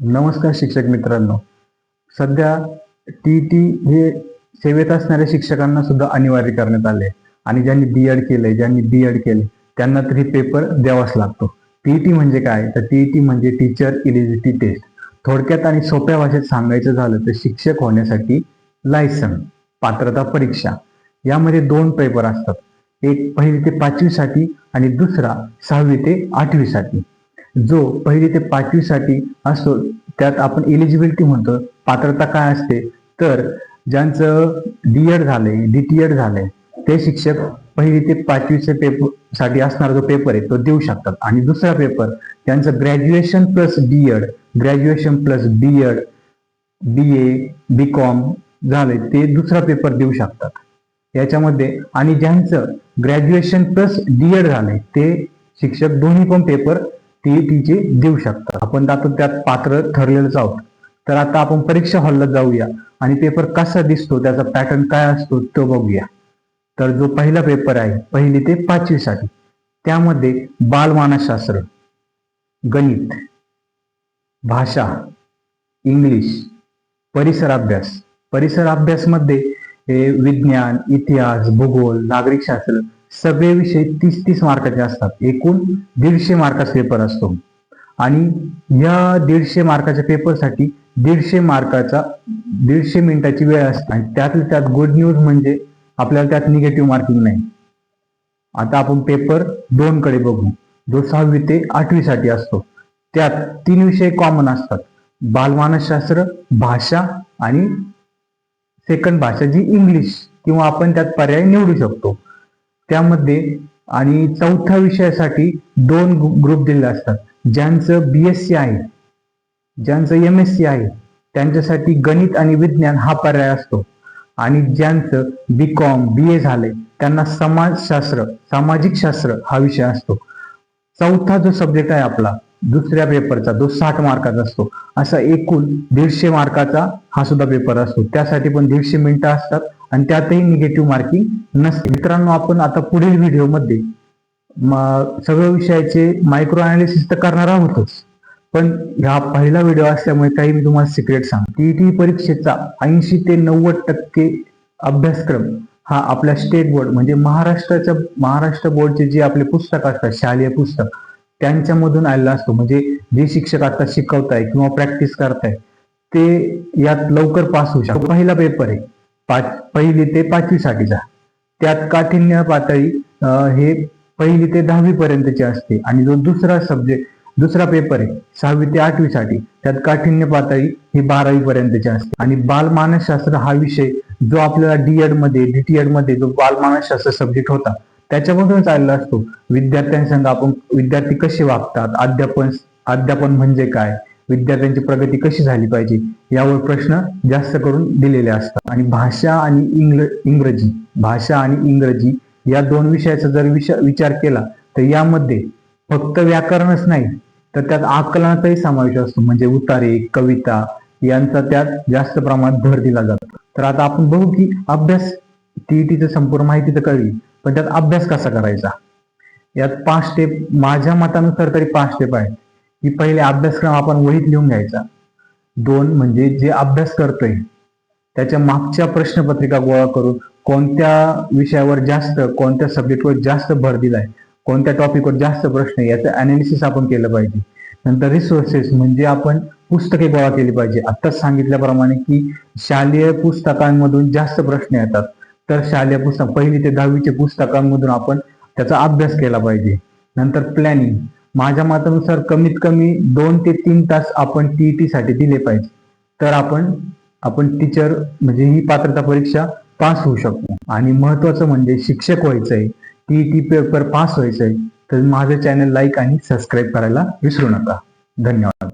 नमस्कार शिक्षक मित्रांनो. सध्या टी टी हे सेवेत असणाऱ्या शिक्षकांना सुद्धा अनिवार्य करण्यात आले आणि ज्यांनी बी एड केलंय ज्यांनी बी एड केले त्यांना तरी पेपर द्यावाच लागतो. टी टी म्हणजे काय? तर टी टी म्हणजे टीचर इलिजिटी टेस्ट थोडक्यात आणि सोप्या भाषेत सांगायचं झालं तर शिक्षक होण्यासाठी लायसन पात्रता परीक्षा. यामध्ये दोन पेपर असतात. एक पहिली ते पाचवीसाठी आणि दुसरा सहावी ते आठवीसाठी. जो पहिली ते पाचवीसाठी असतो त्यात आपण एलिजिबिलिटी म्हणतो. पात्रता काय असते? तर ज्यांचं डी एड झालंय डीटीएड झालंय ते शिक्षक पहिली ते पाचवीच्या पेपरसाठी असणारा जो पेपर आहे तो देऊ शकतात. आणि दुसरा पेपर त्यांचं graduation plus D Ed graduation plus B Ed B A B Com झालंय ते दुसरा पेपर देऊ शकतात. याच्यामध्ये आणि ज्यांचं ग्रॅज्युएशन प्लस डी एड झालंय ते शिक्षक दोन्ही पण पेपर टीईटीचे देऊ शकतात. आपण आता त्यात पात्र ठरलेलंच आहोत. तर आता आपण परीक्षा हॉलला जाऊया आणि पेपर कसा दिसतो त्याचा पॅटर्न काय असतो तो बघूया. तर जो पहिला पेपर आहे पहिली ते पाचवी साठी त्यामध्ये बालमानसशास्त्र गणित भाषा इंग्लिश परिसर अभ्यास परिसर अभ्यास मध्ये हे विज्ञान इतिहास भूगोल नागरिकशास्त्र सगळे विषय तीस तीस मार्काचे असतात. एकूण दीडशे मार्काचा पेपर असतो. आणि या दीडशे मार्काच्या पेपरसाठी दीडशे मार्काचा दीडशे मिनिटाची वेळ असते. आणि त्यातल्या त्यात गुड न्यूज म्हणजे आपल्याला त्यात निगेटिव्ह मार्किंग नाही. आता आपण पेपर दोन कडे बघू. जो सहावी ते आठवी साठी असतो. त्यात तीन विषय कॉमन असतात. बालमानसशास्त्र भाषा आणि सेकंड भाषा जी इंग्लिश किंवा आपण त्यात पर्याय निवडू शकतो. त्यामध्ये आणि चौथ्या विषयासाठी दोन ग्रुप दिलेले असतात. ज्यांचं बी एस सी आहे ज्यांचं एम एस सी आहे त्यांच्यासाठी गणित आणि विज्ञान हा पर्याय असतो. आणि ज्यांचं बी कॉम बी ए झालंय त्यांना समाजशास्त्र सामाजिक शास्त्र हा विषय असतो. चौथा जो सब्जेक्ट आहे आपला दुसऱ्या पेपरचा जो साठ मार्काचा असतो असा एकूण दीडशे मार्काचा हा सुद्धा पेपर असतो. त्यासाठी पण दीडशे मिनिटं असतात आणि त्यातही निगेटिव्ह मार्किंग नसते. मित्रांनो आपण आता पुढील व्हिडिओमध्ये सगळ्या विषयाचे मायक्रो अनालिसिस तर करणार आहोतच. पण हा पहिला व्हिडिओ असल्यामुळे काही मी तुम्हाला सिक्रेट सांग टीईटी परीक्षेचा ऐंशी ते नव्वद टक्के अभ्यासक्रम हा आपल्या स्टेट बोर्ड म्हणजे महाराष्ट्राच्या महाराष्ट्र बोर्डचे जे आपले पुस्तक असतात शालेय पुस्तक त्यांच्यामधून आलेला असतो. म्हणजे जे शिक्षक आता शिकवताय किंवा प्रॅक्टिस करताय ते यात लवकर पास होऊ शकतो पहिला पेपर आहे पाच पहिली ते पाचवीसाठीचा त्यात काठिण्य पातळी हे पहिली ते दहावी पर्यंतची असते. आणि जो दुसरा सब्जेक्ट दुसरा पेपर आहे सहावी ते आठवीसाठी त्यात काठिण्य पातळी ही बारावी पर्यंतची असते. आणि बालमानसशास्त्र हा विषय जो आपल्याला डीएडमध्ये डीटीएडमध्ये जो बालमानसशास्त्र सब्जेक्ट होता त्याच्यामधून आलेला असतो. विद्यार्थ्यांसंग आपण विद्यार्थी कसे वागतात? अध्यापन अध्यापन म्हणजे काय? विद्यार्थ्यांची प्रगती कशी झाली पाहिजे? यावर प्रश्न जास्त करून दिलेले असतात. आणि भाषा आणि इंग्ल इंग्रजी भाषा आणि इंग्रजी या दोन विषयाचा जर विषय विचार केला तर यामध्ये फक्त व्याकरणच नाही तर त्यात आकलनाचाही समावेश असतो. म्हणजे उतारे कविता यांचा त्यात जास्त प्रमाणात भर दिला जातो. तर आता आपण बघू की अभ्यास टीईटीचं संपूर्ण माहिती तर कळली. पण त्यात अभ्यास कसा करायचा? यात पाच स्टेप माझ्या मतानुसार तरी पाच स्टेप आहेत. की पहिले अभ्यासक्रम आपण वहीत लिहून घ्यायचा. दोन म्हणजे जे अभ्यास करतोय त्याच्या मागच्या प्रश्नपत्रिका गोळा करून कोणत्या विषयावर जास्त कोणत्या सब्जेक्टवर जास्त भर दिलाय कोणत्या टॉपिकवर जास्त प्रश्न याचं अनालिसिस आपण केलं पाहिजे. नंतर रिसोर्सेस म्हणजे आपण पुस्तके गोळा केली पाहिजे. आत्ताच सांगितल्याप्रमाणे की शालेय पुस्तकांमधून जास्त प्रश्न येतात. तर शालेय पुस्तक पहिली ते दहावीच्या पुस्तकांमधून आपण त्याचा अभ्यास केला पाहिजे. नंतर प्लॅनिंग माझ्या मतानुसार कमीत कमी दोन ते तीन तास आपण टीईटी साठी दिले पाहिजे. तर आपण आपण टीचर म्हणजे ही पात्रता परीक्षा पास होऊ शकतो. आणि महत्वाचं म्हणजे शिक्षक व्हायचं आहे टीईटी पेपर पास व्हायचं आहे तर माझं चॅनल लाईक आणि सबस्क्राईब करायला विसरू नका. धन्यवाद.